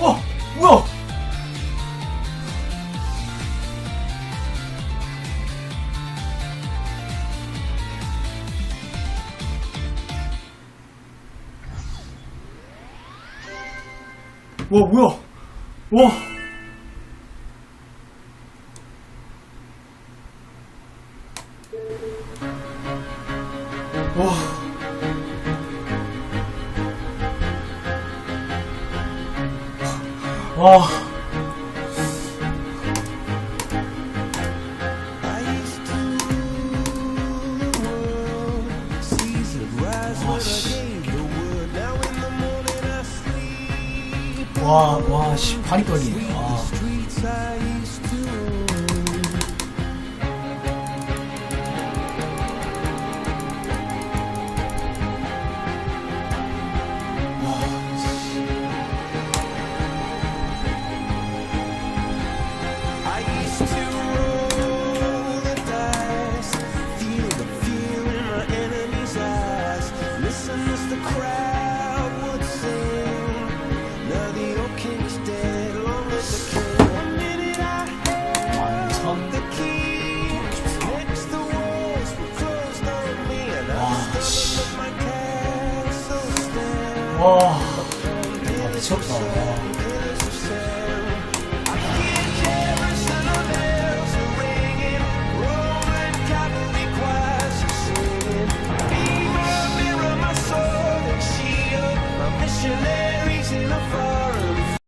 어! 뭐야! 와 뭐야 와 와. 아. 와, 와, 씨, 발이 떨리네. 와. 와 미쳤다